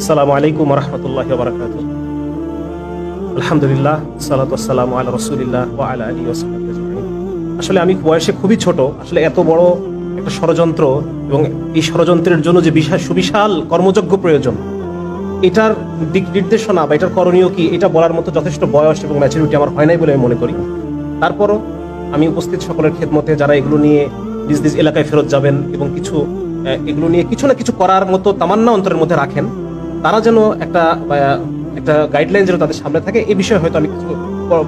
আসসালামু আলাইকুম রহমতুল্লাহ বারকাত আলহামদুলিল্লাহ, সালাত আসসালাম আল্লাহ রসুলিল্লাহ ও আলা আলী আসলে আমি বয়সে খুবই ছোট, আসলে এত বড় একটা ষড়যন্ত্র এবং এই ষড়যন্ত্রের জন্য যে বিশাল সুবিশাল কর্মযোগ্য প্রয়োজন, এটার দিক নির্দেশনা বা এটার করণীয় কি, এটা বলার মতো যথেষ্ট বয়স এবং ম্যাচুরিটি আমার হয় নাই বলে আমি মনে করি। তারপরও আমি উপস্থিত সকলের খেদমতে যারা এগুলো নিয়ে নিজ নিজ এলাকায় ফেরত যাবেন এবং কিছু এগুলো নিয়ে কিছু না কিছু করার মতো তামান্না অন্তরের মধ্যে রাখেন তারা যেন একটা একটা গাইডলাইন যেন তাদের সামনে থাকে এই বিষয়ে হয়তো আমি কিছু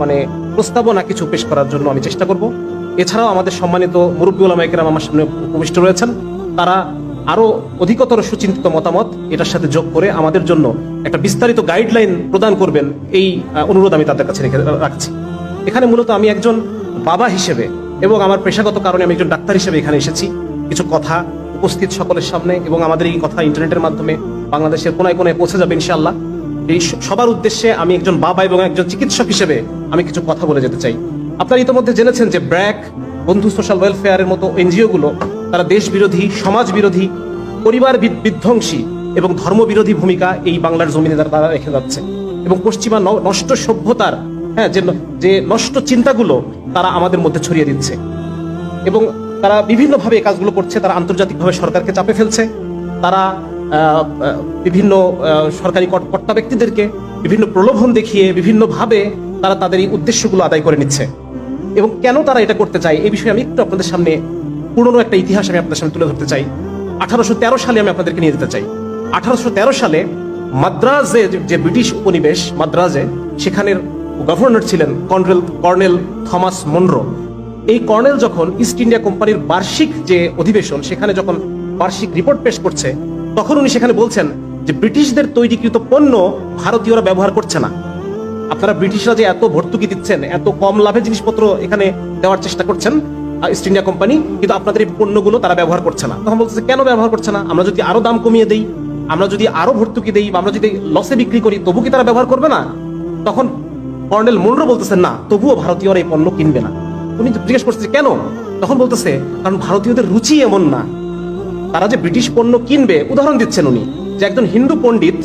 মানে প্রস্তাবনা কিছু পেশ করার জন্য আমি চেষ্টা করব। এছাড়াও আমাদের সম্মানিত মুরব্বী ওলামাইকেরাম আমার সামনে উপবিষ্ট রয়েছেন। তারা আরও অধিকতর সুচিন্তিত মতামত, এটার সাথে যোগ করে আমাদের জন্য একটা বিস্তারিত গাইডলাইন প্রদান করবেন, এই অনুরোধ আমি তাদের কাছে রেখে রাখছি। এখানে মূলত আমি একজন বাবা হিসেবে এবং আমার পেশাগত কারণে আমি একজন ডাক্তার হিসেবে এখানে এসেছি। কিছু কথা উপস্থিত সকলের সামনে এবং আমাদের এই কথা ইন্টারনেটের মাধ্যমে বাংলাদেশের কোনায় কোনায় পৌঁছে যাবে ইনশাল্লাহ এই সবার উদ্দেশ্যে আমি একজন বাবা এবং একজন চিকিৎসক হিসেবে আমি কিছু কথা বলে যেতে চাই। আপনারা ইতিমধ্যে জেনেছেন যে ব্র্যাক বন্ধু সোশ্যাল ওয়েলফেয়ারের মতো এনজিও গুলো তারা দেশ বিরোধী সমাজ বিরোধী পরিবার বিধ্বংসী এবং ধর্মবিরোধী ভূমিকা এই বাংলার জমিনে তারা রেখে যাচ্ছে। এবং পশ্চিমা নষ্ট সভ্যতার হ্যাঁ যে যে নষ্ট চিন্তাগুলো তারা আমাদের মধ্যে ছড়িয়ে দিচ্ছে। এবং তারা বিভিন্নভাবে এই কাজগুলো করছে, তারা আন্তর্জাতিকভাবে সরকারকে চাপে ফেলছে। তারা বিভিন্ন সরকারি কর- কর্তা ব্যক্তিদেরকে বিভিন্ন প্রলোভন দেখিয়ে, বিভিন্নভাবে তারা তাদের এই উদ্দেশ্যগুলো আদায় করে নিচ্ছে। এবং কেন তারা এটা করতে চায়, এই বিষয়ে আমি একটু আপনাদের সামনে পুরনো একটা ইতিহাস আমি আপনাদের সামনে তুলে ধরতে চাই। আঠারোশো তেরো সালে আমি আপনাদেরকে নিয়ে যেতে চাই। আঠারোশো তেরো সালে মাদ্রাজে যে- যে ব্রিটিশ উপনিবেশ, মাদ্রাজে, সেখানের গভর্নর ছিলেন কর্নেল কর্নেল থমাস মনরো। এই কর্নেল যখন ইস্ট ইন্ডিয়া কোম্পানির বার্ষিক যে অধিবেশন, সেখানে যখন বার্ষিক রিপোর্ট পেশ করছে তখন উনি সেখানে বলছেন যে ব্রিটিশদের তৈরিকৃত পণ্য ভারতীয়রা ব্যবহার করছে না। আপনারা ব্রিটিশরা যে এত ভর্তুকি দিচ্ছেন, এত কম লাভে জিনিসপত্র এখানে দেওয়ার চেষ্টা করছেন ইস্ট ইন্ডিয়া কোম্পানি কিন্তু আপনাদের এই পণ্যগুলো তারা ব্যবহার করছে না। তখন বলতেছে, কেন ব্যবহার করছে না? আমরা যদি আরও দাম কমিয়ে দেই, আমরা যদি আরও ভর্তুকি দেই, বা আমরা যদি লসে বিক্রি করি, তবু কি তারা ব্যবহার করবে না? তখন কর্নেল মুন্ড্রো বলতেছেন, না, তবুও ভারতীয়রা এই পণ্য কিনবে না। উনি জিজ্ঞেস করছে, কেন? তখন বলতেছে, কারণ ভারতীয়দের রুচি এমন না। তারা যে ব্রিটিশ পণ্য কিনবে, উদাহরণ দিচ্ছেন উনি, যে একজন হিন্দু পণ্ডিত,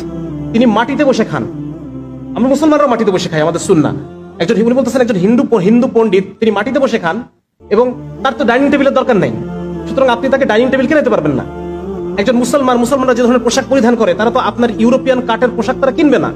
তিনি মাটিতে বসে খান। আমরা মুসলমানরা মাটিতে বসে খাই, আমাদের সুন্না। একজন উনি বলতেছেন, একজন হিন্দু হিন্দু পণ্ডিত, তিনি মাটিতে বসে খান এবং তার তো ডাইনিং টেবিলের দরকার নাই। সুতরাং আপনি তাকে ডাইনিং টেবিল কিনে পারবেন না। একজন মুসলমান, মুসলমানরা যে ধরনের পোশাক পরিধান করে, তারা তো আপনার ইউরোপিয়ান কাঠের পোশাক তারা কিনবে না।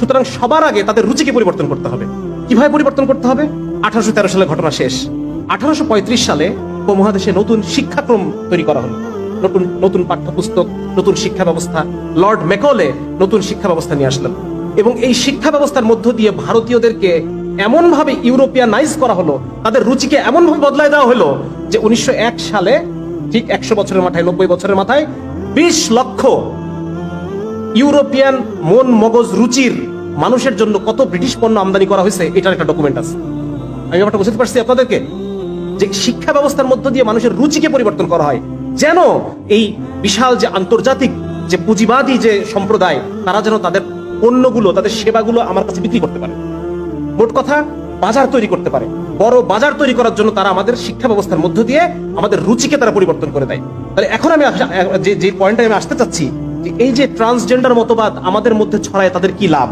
সুতরাং সবার আগে তাদের রুচিকে পরিবর্তন করতে হবে? কীভাবে পরিবর্তন করতে হবে? আঠারোশো তেরো সালে ঘটনা শেষ। আঠারোশো পঁয়ত্রিশ সালে উপমহাদেশে নতুন শিক্ষাক্রম তৈরি করা হলো। নতুন নতুন পাঠ্যপুস্তক, নতুন শিক্ষা ব্যবস্থা লর্ড মেকলে নতুন শিক্ষা ব্যবস্থা নিয়ে আসলেন। এবং এই শিক্ষা ব্যবস্থার মধ্য দিয়ে ভারতীয়দেরকে এমন ভাবে ইউরোপিয়ানাইজ করা হলো, তাদের রুচিকে এমন ভাবে বদলায় দেওয়া হলো যে উনিশশো সালে, ঠিক একশো বছরের মাথায়, নব্বই বছরের মাথায়, বিশ লক্ষ ইউরোপিয়ান মন মগজ রুচির মানুষের জন্য কত ব্রিটিশ পণ্য আমদানি করা হয়েছে, এটার একটা ডকুমেন্ট আছে। আমি ব্যাপারটা বুঝতে পারছি আপনাদেরকে? যে শিক্ষা ব্যবস্থার মধ্য দিয়ে মানুষের রুচিকে পরিবর্তন করা হয়। যেন এই বিশাল যে আন্তর্জাতিক যে পুঁজিবাদী যে সম্প্রদায়, তারা যেন তাদের পণ্যগুলো, তাদের সেবাগুলো আমার কাছে বিক্রি করতে পারে। মোট কথা, বাজার তৈরি করতে পারে। বড় বাজার তৈরি করার জন্য তারা আমাদের শিক্ষা ব্যবস্থার মধ্য দিয়ে আমাদের রুচিকে তারা পরিবর্তন করে দেয়। তাহলে এখন আমি যে যে পয়েন্টে আমি আসতে চাচ্ছি, যে এই যে ট্রান্সজেন্ডার মতবাদ আমাদের মধ্যে ছড়ায়, তাদের কি লাভ?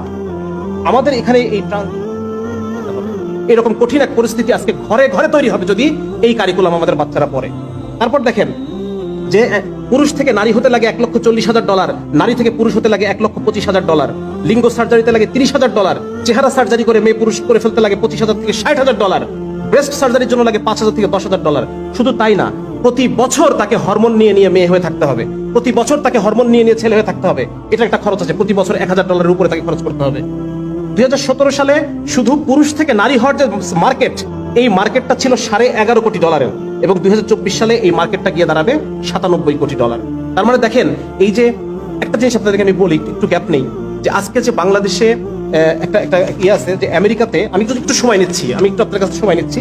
আমাদের এখানে এই এরকম কঠিন এক পরিস্থিতি আজকে ঘরে ঘরে তৈরি হবে যদি এই কারিকুলাম আমাদের বাচ্চারা পড়ে। তারপর দেখেন যে পুরুষ থেকে নারী হতে লাগে এক লক্ষ চল্লিশ হাজার ডলার, নারী থেকে পুরুষ হতে লাগে এক লক্ষ পঁচিশ হাজার ডলার, লিঙ্গ সার্জারিতে লাগে তিরিশ হাজার ডলার, চেহারা সার্জারি করে মেয়ে পুরুষ করে ফেলতে লাগে পঁচিশ হাজার থেকে ষাট হাজার ডলার ব্রেস্ট সার্জারির জন্য লাগে পাঁচ হাজার থেকে দশ হাজার ডলার। শুধু তাই না, প্রতি বছর তাকে হরমোন নিয়ে নিয়ে মেয়ে হয়ে থাকতে হবে। প্রতি বছর তাকে হরমোন নিয়ে নিয়ে ছেলে হয়ে থাকতে হবে। এটা একটা খরচ আছে, প্রতি বছর এক হাজার ডলারের উপরে তাকে খরচ করতে হবে। দুই হাজার সতেরো সালে শুধু পুরুষ থেকে নারী হওয়ার যে মার্কেট এই মার্কেটটা ছিল সাড়ে এগারো কোটি ডলারের এবং দুই হাজার চব্বিশ সালে এই মার্কেটটা গিয়ে দাঁড়াবে সাতানব্বই কোটি ডলার। তার মানে দেখেন, এই যে একটা জিনিস আপনাদেরকে আমি বলি, একটু গ্যাপ নেই, যে আজকে যে বাংলাদেশে একটা একটা ইয়ে আছে যে আমেরিকাতে, আমি একটু একটু সময় নিচ্ছি, আমি একটু আপনার কাছে সময় নিচ্ছি,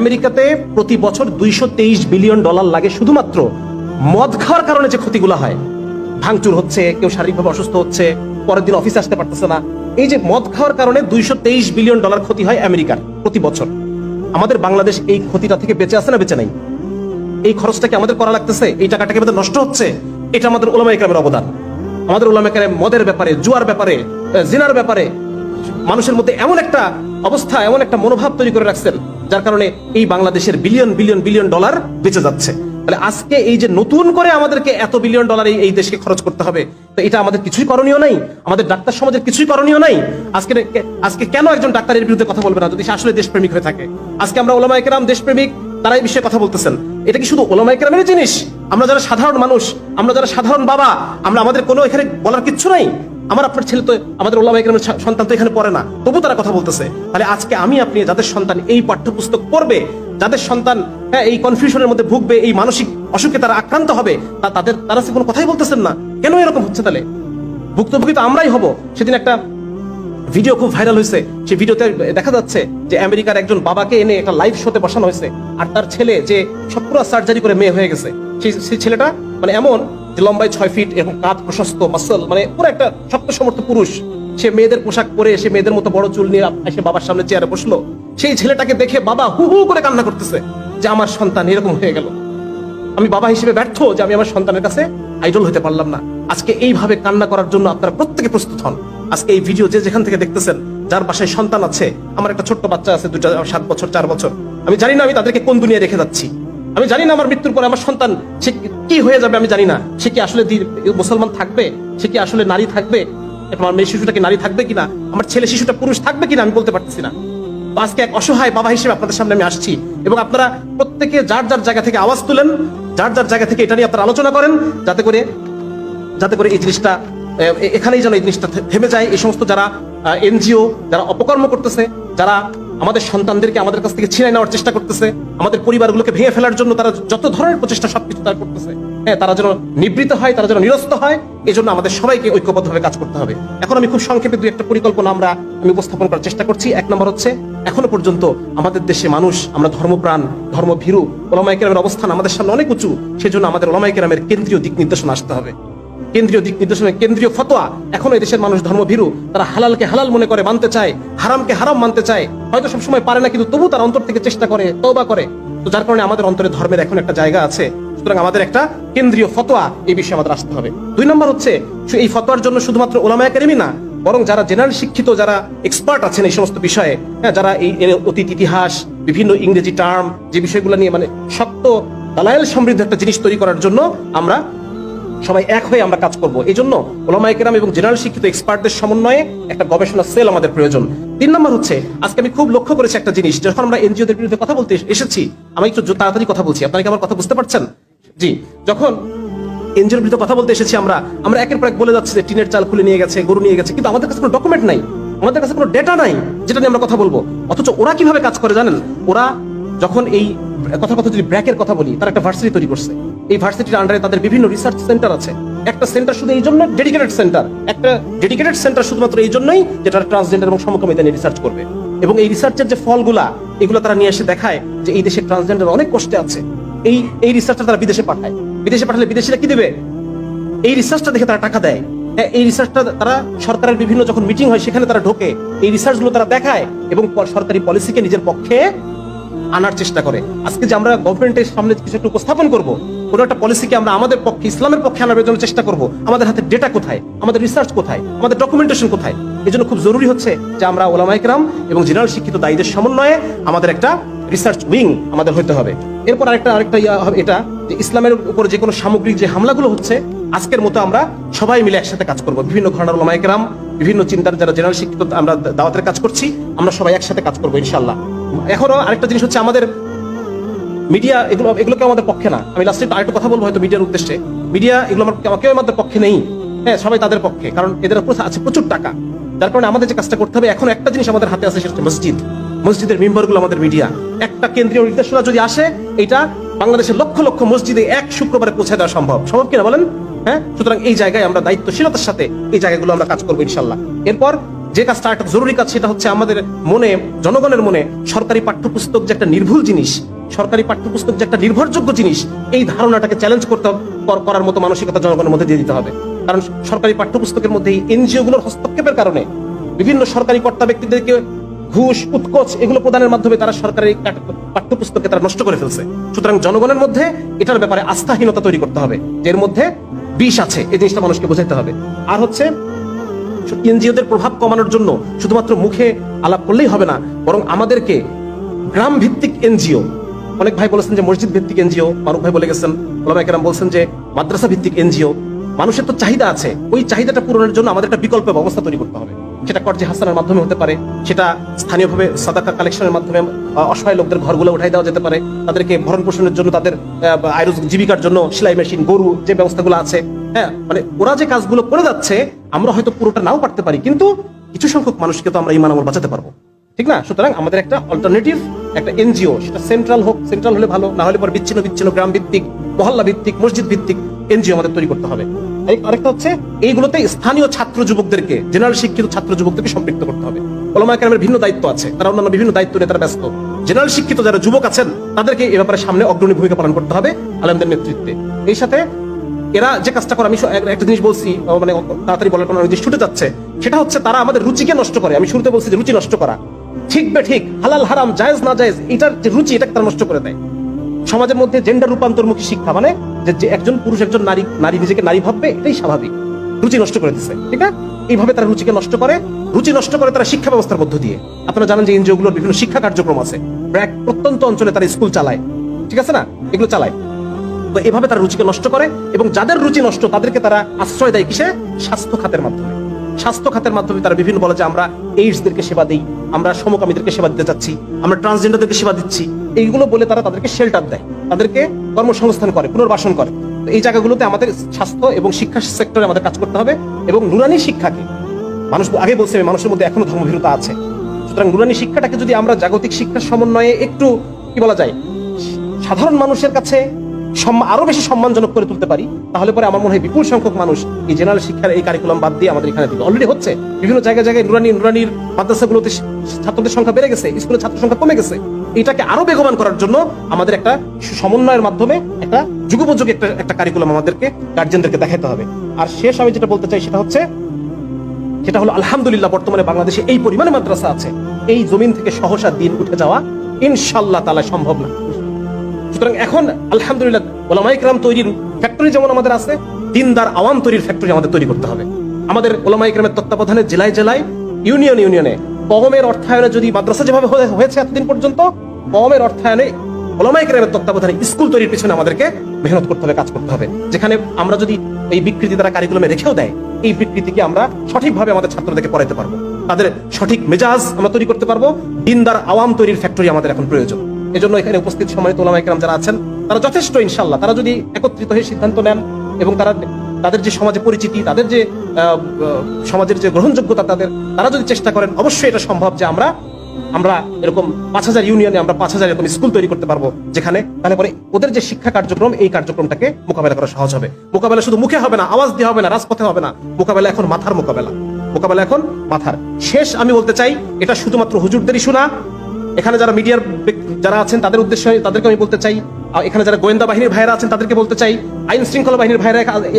আমেরিকাতে প্রতি বছর দুইশো তেইশ বিলিয়ন ডলার লাগে শুধুমাত্র মদ খাওয়ার কারণে যে ক্ষতিগুলো হয়। ভাঙচুর হচ্ছে, কেউ শারীরিকভাবে অসুস্থ হচ্ছে, পরের দিন অফিসে আসতে পারতেছে না। এই যে মদ খাওয়ার কারণে দুইশো তেইশ বিলিয়ন ডলার ক্ষতি হয় আমেরিকার প্রতি বছর। আমাদের বাংলাদেশ এই ক্ষতিটা থেকে বেঁচে আছে না বেঁচে নাই? এই খরচটাকে আমাদের করা লাগতেছে? এই টাকাটাকে আমাদের নষ্ট হচ্ছে? এটা আমাদের ওলামা ইকরামের অবদান। আমাদের ওলামা একরামের মদের ব্যাপারে, জুয়ার ব্যাপারে জিনার ব্যাপারে মানুষের মধ্যে এমন একটা অবস্থা, এমন একটা মনোভাব তৈরি করে রাখছেন, যার কারণে এই বাংলাদেশের বিলিয়ন বিলিয়ন বিলিয়ন ডলার বেঁচে যাচ্ছে। তাহলে আজকে এই যে নতুন করে আমাদেরকে এত বিলিয়ন ডলার এই- দেশকে খরচ করতে হবে, তো এটা আমাদের কিছুই করণীয় নাই, আমাদের ডাক্তার সমাজের কিছুই করণীয় নাই। আজকে আজকে কেন একজন ডাক্তারের বিরুদ্ধে কথা বলবে না, যদি সে আসলে দেশপ্রেমিক হয়ে থাকে? আজকে আমরা ওলামা একরাম দেশপ্রেমিক তারা এই বিষয়ে কথা বলতেছেন। এটা কি শুধু ওলামা একরামের জিনিস? আমরা যারা সাধারণ মানুষ, আমরা যারা সাধারণ বাবা, আমরা আমাদের কোনো এখানে বলার কিচ্ছু নাই। আমার আপনার ছেলে তো আমাদের ওলামা একরামের সন্তান তো এখানে পড়ে না, তবু তারা কথা বলতেছে। তাহলে আজকে আমি, আপনি যাদের সন্তান এই পাঠ্যপুস্তক পড়বে, যাদের সন্তান হ্যাঁ এই কনফিউশনের মধ্যে ভুগবে, এই মানসিক অসুখে তারা আক্রান্ত হবে, তা তাদের, তারা সে কোনো কথাই বলতেছেন না। কেন এরকম হচ্ছে তাহলে? ভুক্তভোগী তো আমরাই হব। সেদিন একটা ভিডিও খুব ভাইরাল হয়েছে। সেই ভিডিওতে দেখা যাচ্ছে যে আমেরিকার একজন বাবাকে এনে একটা লাইভ শোতে বসানো হয়েছে। আর তার ছেলে যে সব পুরো সার্জারি করে মেয়ে হয়ে গেছে। সেই ছেলেটা মানে এমন যে লম্বায় ছয় ফিট এরকম কাঁধ প্রশস্ত মাসল মানে পুরো একটা শক্ত সমর্থ পুরুষ। সে মেয়েদের পোশাক পরে, সে মেয়েদের মতো বড় চুল নিয়ে এসে বাবার সামনে চেয়ারে বসল। সেই ছেলেটাকে দেখে বাবা হু হু করে কান্না করতেছে যে আমার সন্তান এরকম হয়ে গেল। আমি বাবা হিসেবে ব্যর্থ যে আমি আমার সন্তানের কাছে আইডল হতে পারলাম না। আজকে এইভাবে কান্না করার জন্য আপনারা প্রত্যেকে প্রস্তুত হন। আজকে এই ভিডিও যে যেখান থেকে দেখতেছেন, যার বাসায় সন্তান আছে, আমার একটা ছোট্ট বাচ্চা আছে, দুটা, সাত বছর, চার বছর। আমি জানি না আমি তাদেরকে কোন দুনিয়ায় রেখে যাচ্ছি। আমি জানি না আমার মৃত্যুর পরে আমার সন্তান, সে কি হয়ে যাবে আমি জানি না। সে কি আসলে মুসলমান থাকবে? সে কি আসলে নারী থাকবে? আমার মেয়ে শিশুটা কি নারী থাকবে কিনা? আমার ছেলে শিশুটা পুরুষ থাকবে কিনা আমি বলতে পারতেছি না। আজকে এক অসহায় বাবা হিসেবে আপনাদের সামনে আমি আসছি এবং আপনারা প্রত্যেকে যার যার জায়গা থেকে আওয়াজ তুলেন, যার যার জায়গা থেকে এটা নিয়ে আপনারা আলোচনা করেন, যাতে করে যাতে করে এই জিনিসটা এখানেই যেন এই জিনিসটা থেমে যায়। এই সমস্ত যারা এনজিও, যারা অপকর্ম করতেছে যারা আমাদের সন্তানদেরকে আমাদের কাছ থেকে ছিনাই নেওয়ার চেষ্টা করতেছে, আমাদের পরিবারগুলোকে ভেঙে ফেলার জন্য তারা যত ধরনের প্রচেষ্টা সবকিছু তারা করতেছে। হ্যাঁ তারা যেন নিবৃত হয়, তারা যেন নিরস্ত হয় এই জন্য আমাদের সবাইকে ঐক্যবদ্ধভাবে কাজ করতে হবে। এখন আমি খুব সংক্ষেপে দুই একটা পরিকল্পনা আমরা আমি উপস্থাপন করার চেষ্টা করছি। এক নম্বর হচ্ছে, এখনও পর্যন্ত আমাদের দেশে মানুষ, আমরা ধর্মপ্রাণ, ধর্মভীরু ওলামাইকেরামের অবস্থান আমাদের সামনে অনেক উঁচু, সেজন্য আমাদের ওলামাইকেরামের কেন্দ্রীয় দিক নির্দেশনা আসতে হবে। কেন্দ্রীয় দিক নির্দেশনা কেন্দ্রীয় ফতোয়া। এখন দেশের মানুষ ধর্মভীরু। তারা হালালকে হালাল মনে করে, মানতে চায়। হারামকে হারাম মানতে চায়। হয়তো সবসময় পারে না, কিন্তু তবু তার অন্তর থেকে চেষ্টা করে, তওবা করে। তো যার কারণে আমাদের অন্তরে ধর্মের এখন একটা জায়গা আছে। সুতরাং আমাদের একটা কেন্দ্রীয় ফতোয়া এই বিষয়ে আমাদের আসতে হবে। দুই নম্বর হচ্ছে এই ফতোয়ার জন্য শুধুমাত্র ওলামা একাডেমি না, বরং যারা জেনারেল শিক্ষিত, যারা এক্সপার্ট আছেন এই সমস্ত বিষয়ে হ্যাঁ যারা এই অতীত ইতিহাস, বিভিন্ন ইংরেজি টার্ম, যে বিষয়গুলো নিয়ে মানে শক্ত দালায়াল সমৃদ্ধ একটা জিনিস তৈরি করার জন্য আমরা সবাই এক হয়ে আমরা কাজ করব। এই জন্য ওলামায়ে কেরাম এবং জেনারেল শিক্ষিত এক্সপার্টদের সমন্বয়ে একটা গবেষণা সেল আমাদের প্রয়োজন। তিন নম্বর হচ্ছে, আজকে আমি খুব লক্ষ্য করেছি একটা জিনিস, যখন আমরা এনজিওদের বিরুদ্ধে কথা বলতে এসেছি, আমি একটু তাড়াতাড়ি কথা বলছি, আপনারা আমার কথা বুঝতে পারছেন? জি, যখন এনজিওর বিরুদ্ধে কথা বলতে এসেছি আমরা আমরা একের পর এক বলে যাচ্ছি যে টিনের চাল খুলে নিয়ে গেছে, গরু নিয়ে গেছে, কিন্তু আমাদের কাছে কোনো ডকুমেন্ট নাই। আমাদের কাছে কোনো ডেটা নাই, যেটা নিয়ে আমরা কথা বলব। অথচ ওরা কীভাবে কাজ করে জানেন? ওরা যখন এই কথা কথা যদি ব্র্যাকের কথা বলি, তারা একটা ভার্সিটি তৈরি করছে। এই ভার্সিটির আন্ডারে তাদের বিভিন্ন রিসার্চ সেন্টার আছে। একটা সেন্টার শুধু এই জন্য ডেডিকেটেড সেন্টার একটা ডেডিকেটেড সেন্টার শুধুমাত্র এই জন্যই যেটা ট্রান্সজেন্ডার এবং সমকামিতা নিয়ে রিসার্চ করবে। এবং এই রিসার্চের যে ফলগুলা এগুলো তারা নিয়ে এসে দেখায় যে এই দেশে ট্রান্সজেন্ডার অনেক কষ্টে আছে। এই এই রিসার্চটা তারা বিদেশে পাঠায়। বিদেশে পাঠালে বিদেশিরা কি দেবে? এই রিসার্চটা দেখে তারা টাকা দেয়। হ্যাঁ, এই রিসার্চটা তারা সরকারের বিভিন্ন যখন মিটিং হয় সেখানে তারা ঢোকে। এই রিসার্চগুলো তারা দেখায় এবং সরকারি পলিসিকে নিজের পক্ষে আনার চেষ্টা করে। আজকে যে আমরা গভর্নমেন্টের সামনে কিছু একটা উপস্থাপন করব কোনো একটা পলিসিকে আমরা আমাদের পক্ষে, ইসলামের পক্ষে আনার জন্য চেষ্টা করব? আমাদের হাতে ডেটা কোথায়? আমাদের রিসার্চ কোথায়? আমাদের ডকুমেন্টেশন কোথায়? এই জন্য খুব জরুরি হচ্ছে যে আমরা ওলামাইকরাম এবং জেনারেল শিক্ষিত দায়ীদের সমন্বয়ে আমাদের একটা রিসার্চ উইং আমাদের হতে হবে। এরপর আরেকটা আরেকটা ইয়া হবে এটা যে ইসলামের উপর যে কোনো সামগ্রিক যে হামলাগুলো হচ্ছে, আজকের মতো আমরা সবাই মিলে একসাথে কাজ করব। বিভিন্ন ঘটনার ওলামাইকরাম বিভিন্ন চিন্তার যারা জেনারেল শিক্ষিত, আমরা দাওয়াতের কাজ করছি, আমরা সবাই একসাথে কাজ করব ইনশাল্লাহ এখনও আরেকটা জিনিস হচ্ছে আমাদের মিডিয়া এগুলো এগুলো কেউ আমাদের পক্ষে না। আমি লাস্টে আরেকটা কথা বলব হয়তো মিডিয়ার উদ্দেশ্যে। মিডিয়া এগুলো আমার কেউ আমাদের পক্ষে নেই। হ্যাঁ সবাই তাদের পক্ষে। কারণ এদের আছে প্রচুর টাকা। যার কারণে আমাদের যে কাজটা করতে হবে, এখন একটা জিনিস আমাদের হাতে আছে, সেটা মসজিদ। মসজিদের মেম্বারগুলো আমাদের মিডিয়া একটা কেন্দ্রীয় নির্দেশনা যদি আসে, এটা বাংলাদেশের লক্ষ লক্ষ মসজিদে এক শুক্রবারে পৌঁছে দেওয়া সম্ভব। সম্ভব কিনা বলেন? হ্যাঁ? সুতরাং এই জায়গায় আমরা দায়িত্বশীলতার সাথে এই জায়গাগুলো আমরা কাজ করব ইনশাল্লাহ। এরপর যে কাজটা একটা জরুরি কাজ, সেটা হচ্ছে আমাদের মনে, জনগণের মনে সরকারি পাঠ্যপুস্তক যে একটা নির্ভুল জিনিস সরকারি পাঠ্যপুস্তক যে একটা নির্ভরযোগ্য জিনিস, এই ধারণাটাকে চ্যালেঞ্জ করতে করার মতো মানসিকতা জনগণের মধ্যে দিয়ে দিতে হবে। কারণ সরকারি পাঠ্যপুস্তকের মধ্যে এই এনজিও গুলোর হস্তক্ষেপের কারণে বিভিন্ন সরকারি কর্তা ব্যক্তিদেরকে ঘুষ, উৎকোচ এগুলো প্রদানের মাধ্যমে তারা সরকারি কাট- পাঠ্যপুস্তকে তারা নষ্ট করে ফেলছে। সুতরাং জনগণের মধ্যে এটার ব্যাপারে আস্থাহীনতা তৈরি করতে হবে এর মধ্যে বিষ আছে, এই জিনিসটা মানুষকে বোঝাতে হবে। আর হচ্ছে, এনজিওদের প্রভাব কমানোর জন্য শুধুমাত্র মুখে আলাপ করলেই হবে না, বরং আমাদেরকে গ্রাম ভিত্তিক এনজিও অনেক ভাই বলেছেন যে মসজিদ ভিত্তিক এনজিও, মারুফ ভাই বলে গেছেন, ওলামা বলছেন যে মাদ্রাসা ভিত্তিক এনজিও, মানুষের তো চাহিদা আছে। ওই চাহিদাটা পূরণের জন্য আমাদের একটা বিকল্প ব্যবস্থা তৈরি করতে হবে। সেটা কর্জে হাসানের মাধ্যমে হতে পারে, সেটা স্থানীয়ভাবে সাদাকা কালেকশনের মাধ্যমে অসহায় লোকদের ঘরগুলো উঠাই দেওয়া যেতে পারে, তাদেরকে ভরণ পোষণের জন্য তাদের আয় জীবিকার জন্য সেলাই মেশিন, গরু যে ব্যবস্থাগুলো আছে হ্যাঁ মানে ওরা যে কাজগুলো করে যাচ্ছে, আমরা হয়তো পুরোটা নাও পারতে পারি, কিন্তু কিছু সংখ্যক মানুষকে তো আমরা ইমান আমল বাঁচাতে পারব। ঠিক না? সুতরাং আমাদের একটা অল্টারনেটিভ একটা এনজিও সেটা সেন্ট্রাল হোক সেন্ট্রাল হলে ভালো, না হলে পরে বিচ্ছিন্ন বিচ্ছিন্ন গ্রাম ভিত্তিক মহল্লা ভিত্তিক মসজিদ ভিত্তিক এনজিও আমাদের তৈরি করতে হবে। আরেকটা হচ্ছে, এইগুলোতে স্থানীয় ছাত্র যুবকদেরকে জেনারেল শিক্ষিত ছাত্র যুবকদেরকে সম্পৃক্ত করতে হবে। ওলামা কেরামের ভিন্ন দায়িত্ব আছে, তারা অন্যান্য বিভিন্ন দায়িত্ব নিয়ে তারা ব্যস্ত। জেনারেল শিক্ষিত যারা যুবক আছেন, তাদেরকে এ ব্যাপারে সামনে অগ্রণী ভূমিকা পালন করতে হবে আলমদের নেতৃত্বে। এই সাথে এরা যে কাজটা করে, আমি একটা জিনিস বলছি মানে তাড়াতাড়ি বলার কোনো ছুটে যাচ্ছে, সেটা হচ্ছে তারা আমাদের রুচিকে নষ্ট করে। আমি শুরুতে বলছি যে রুচি নষ্ট করা। ঠিক বে ঠিক, হালাল, হারাম, জায়েজ, না জায়েজ, এটার যে রুচি, এটাকে তারা নষ্ট করে দেয়। সমাজের মধ্যে জেন্ডার রূপান্তরমুখী শিক্ষা মানে যে একজন পুরুষ, একজন নারী নারী নিজেকে নারী ভাববে, এটাই স্বাভাবিক। রুচি নষ্ট করে দিচ্ছে ঠিক আছে? এইভাবে তারা রুচিকে নষ্ট করে, রুচি নষ্ট করে তারা শিক্ষা ব্যবস্থার মধ্য দিয়ে। আপনারা জানেন যে এনজিও গুলোর বিভিন্ন শিক্ষা কার্যক্রম আছে প্রত্যন্ত অঞ্চলে তারা স্কুল চালায়, ঠিক আছে না? এগুলো চালায়। তো এভাবে তারা রুচিকে নষ্ট করে, এবং যাদের রুচি নষ্ট, তাদেরকে তারা আশ্রয় দেয় কিসে? স্বাস্থ্য খাতের মাধ্যমে। স্বাস্থ্য খাতের মাধ্যমে তারা বিভিন্ন বলে যে আমরা এইডসদেরকে সেবা দিই, আমরা সমকামীদেরকে সেবা দিতে যাচ্ছি আমরা ট্রান্সজেন্ডারদেরকে সেবা দিচ্ছি। এইগুলো বলে তারা তাদেরকে শেল্টার দেয়, তাদেরকে কর্মসংস্থান করে, পুনর্বাসন করে। এই জায়গাগুলোতে আমাদের স্বাস্থ্য এবং শিক্ষা সেক্টরে আমাদের কাজ করতে হবে এবং নুরানি শিক্ষাকে, মানুষ আগে বলছে মানুষের মধ্যে এখনও ধর্মভীরতা আছে। সুতরাং নুরানি শিক্ষাটাকে যদি আমরা জাগতিক শিক্ষার সমন্বয়ে একটু, কি বলা যায়, সাধারণ মানুষের কাছে আরও বেশি সম্মানজনক করে তুলতে পারি, তাহলে পরে আমার মনে হয় বিপুল সংখ্যক মানুষ এই জেনারেল শিক্ষার এই কারিকুলাম বাদ দিয়ে আমাদের এখানে দিবে। অলরেডি হচ্ছে। বিভিন্ন জায়গায় জায়গায় নুরানি, নুরানির মাদ্রাসাগুলোতে ছাত্রদের সংখ্যা বেড়ে গেছে, স্কুলের ছাত্র সংখ্যা কমে গেছে। এটাকে আরও বেগবান করার জন্য আমাদের একটা সমন্বয়ের মাধ্যমে একটা যুগোপযোগী একটা একটা কারিকুলাম আমাদেরকে গার্জেনদেরকে দেখাতে হবে। আর শেষ আমি যেটা বলতে চাই সেটা হচ্ছে সেটা হলো আলহামদুলিল্লাহ বর্তমানে বাংলাদেশে এই পরিমাণে মাদ্রাসা আছে। এই জমিন থেকে সহসা দিন উঠে যাওয়া ইনশাল্লাহ তালা সম্ভব না। সুতরাং এখন, আলহামদুলিল্লাহ ওলামাই ক্রাম তৈরির ফ্যাক্টরি যেমন আমাদের আছে, দিনদার আওয়াম তৈরির ফ্যাক্টরি আমাদের তৈরি করতে হবে। আমাদের ওলামাই ক্রামের তত্ত্বাবধানে জেলায় জেলায়, ইউনিয়ন ইউনিয়নে কমের অর্থায়নে যদি মাদ্রাসা যেভাবে হয়েছে এতদিন পর্যন্ত কমের অর্থায়নে ওলামাই ক্রামের তত্ত্বাবধানে স্কুল তৈরির পিছনে আমাদেরকে মেহনত করতে হবে, কাজ করতে হবে। যেখানে আমরা যদি এই বিকৃতি দ্বারা কারিকুলামে রেখেও দেয়, এই বিকৃতিকে আমরা সঠিকভাবে আমাদের ছাত্রদেরকে পড়াইতে পারব। তাদের সঠিক মেজাজ আমরা তৈরি করতে পারব। দিনদার আওয়াম তৈরির ফ্যাক্টরি আমাদের এখন প্রয়োজন। এজন্য এখানে উপস্থিত সম্মানিত ওলামা একরাম যারা আছেন, তারা যথেষ্ট ইনশাল্লাহ তারা যদি একত্রিত হয়ে সিদ্ধান্ত নেন এবং তারা তাদের যে সমাজে পরিচিতি, তাদের যে সমাজের যে গ্রহণযোগ্যতা তাদের, তারা যদি চেষ্টা করেন, অবশ্যই এটা সম্ভব যে আমরা আমরা এরকম পাঁচ হাজার ইউনিয়নে আমরা পাঁচ হাজার এরকম স্কুল তৈরি করতে পারব, যেখানে তাহলে পরে ওদের যে শিক্ষা কার্যক্রম, এই কার্যক্রমটাকে মোকাবেলা করা সহজ হবে। মোকাবেলা শুধু মুখে হবে না, আওয়াজ দিয়ে হবে না, রাজপথে হবে না। মোকাবেলা এখন মাথার মোকাবেলা। মোকাবেলা এখন মাথার। শেষ আমি বলতে চাই, এটা শুধুমাত্র হুজুরদেরই শোনা এখানে যারা মিডিয়ার যারা আছেন, তাদের উদ্দেশ্যে তাদেরকে আমি বলতে চাই। এখানে যারা গোয়েন্দা বাহিনীর ভাইরা আছেন, তাদেরকে বলতে চাই। আইন শৃঙ্খলা বাহিনীর ভাইরা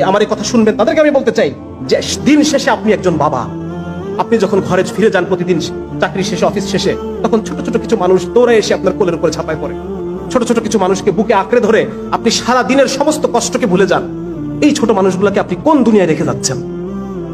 আমার এই কথা শুনবেন। তাদেরকে আমি বলতে চাই যে দিন শেষে আপনি একজন বাবা। আপনি যখন ঘরে ফিরে যান প্রতিদিন চাকরি শেষে, অফিস শেষে, তখন ছোট ছোট কিছু মানুষ দৌড়ে এসে আপনার কোলের উপরে ছাপায় পড়ে। ছোট ছোট কিছু মানুষকে বুকে আঁকড়ে ধরে আপনি সারা দিনের সমস্ত কষ্টকে ভুলে যান। এই ছোট মানুষগুলোকে আপনি কোন দুনিয়ায় রেখে যাচ্ছেন?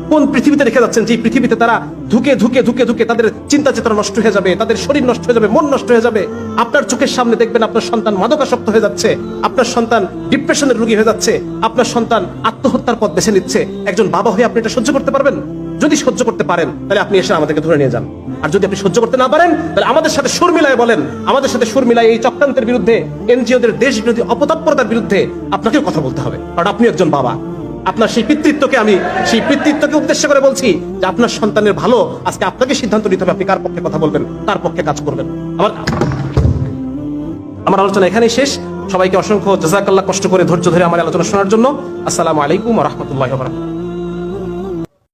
কোন পৃথিবীতে রেখে যাচ্ছেন যে পৃথিবীতে তারা ধুকে ধুকে ধুকে ধুকে তাদের চিন্তা চেতনা নষ্ট হয়ে যাবে, তাদের শরীর নষ্ট হয়ে যাবে, মন নষ্ট হয়ে যাবে। আপনার চোখের সামনে দেখবেন আপনার সন্তান মাদকাসক্ত হয়ে যাচ্ছে, আপনার সন্তান ডিপ্রেশনের রোগী হয়ে যাচ্ছে, আপনার সন্তান আত্মহত্যার পথ বেছে নিচ্ছে। একজন বাবা হয়ে আপনি এটা সহ্য করতে পারবেন? যদি সহ্য করতে পারেন, তাহলে আপনি এসে আমাদেরকে ধরে নিয়ে যান। আর যদি আপনি সহ্য করতে না পারেন, তাহলে আমাদের সাথে সুর মিলায় বলেন। আমাদের সাথে সুর মিলায় এই চক্রান্তের বিরুদ্ধে, এনজিওদের দেশ বিরোধী অপতৎপরতার বিরুদ্ধে আপনাকেও কথা বলতে হবে। কারণ আপনি একজন বাবা। আপনার সেই পিতৃত্বকে আমি, সেই পিতৃত্বকে উদ্দেশ্য করে বলছি যে আপনার সন্তানের ভালো আজকে আপনাকে সিদ্ধান্ত নিতে হবে। আপনি কার পক্ষে কথা বলবেন? তার পক্ষে কাজ করবেন। আমার আমার আলোচনা এখানেই শেষ। সবাইকে অসংখ্য জাজাকাল্লাহ কষ্ট করে ধৈর্য ধরে আমার আলোচনা শোনার জন্য। আসসালামু আলাইকুম রহমতুল্লাহ